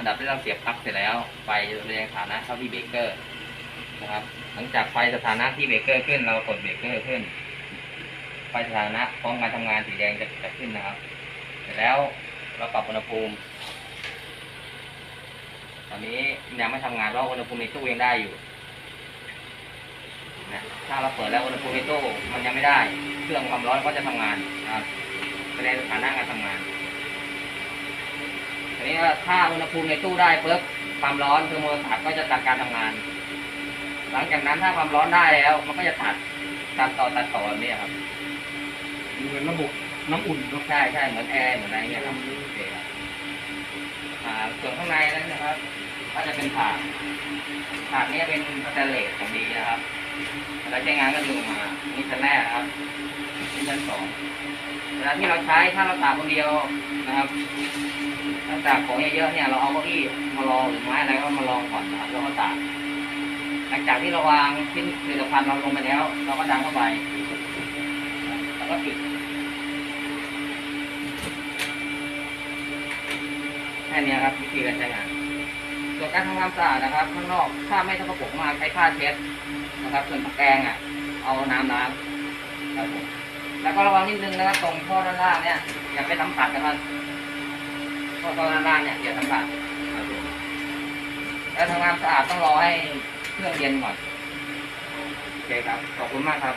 อันดับแรกเราเสียบปลั๊กเสร็จแล้วไฟจะแสดงสถานะเข้าที่เบรกเกอร์นะครับ หลังจากไฟสถานะที่เบรกเกอร์ขึ้น เรากดเบรกเกอร์ขึ้น ไฟสถานะพร้อมการทำงานสีแดงจะจะขึ้นนะครับ เสร็จแล้วเราปรับอุณหภูมิ ตอนนี้ยังไม่ทำงานเพราะอุณหภูมิในตู้ยังได้อยู่นะถ้าเราเปิดแล้วอุณหภูมิในตู้มันยังไม่ได้ เครื่องความร้อนก็จะทำงานนะครับแสดงสถานะการทำงาน นี้ว่าถ้าอุณหภูมิในตู้ได้ปุ๊บความร้อนเทอร์โมสตัทก็จะตัดการทำงาน หลังจากนั้นถ้าความร้อนได้แล้ว มันก็จะตัดตัดต่อตัดต่อแบบนี้ครับเหมือนระบบน้ำอุ่นเนาะใช่ใช่เหมือนแอร์เหมือนอะไรเงี้ยครับโอเคครับอ่าส่วนข้างในนั้นนะครับ ก็จะเป็นถาดถาดนี้เป็นสแตนเลสของดีนะครับแล้วใช้งานก็ดึงออกมานี่ชั้นแรกนะครับนี่ชั้นสอง เวลาที่เราใช้ถ้าเราตากคนเดียวนะครับถ้าตากของเยอะๆเนี่ยเราเอาเก้าอี้มารองหรือไม้อะไรก็มารองก่อนนะครับแล้วก็ตากหลังจากที่เราวางชิ้นผลิตภัณฑ์เราลงไปแล้ว เราก็ดันเข้าไปแล้วก็ปิดแค่นี้ครับวิธีการใช้งานส่วนการทำความสะอาดนะครับ ข้างนอกถ้าไม่สกปรกมากใช้ผ้าเช็ดนะครับ ส่วนตะแกรงอะ เอาน้ำล้าง แล้วก็ระวังนิดนึงนะครับตรงท่อด้านล่างเนี่ยอย่าไปสัมผัสนะครับท่อตอด้านล่างเนี่ยอย่าสัมผัสแล้วทำความสะอาดต้องรอให้เครื่องเย็นก่อนโอเคครับขอบคุณมากครับ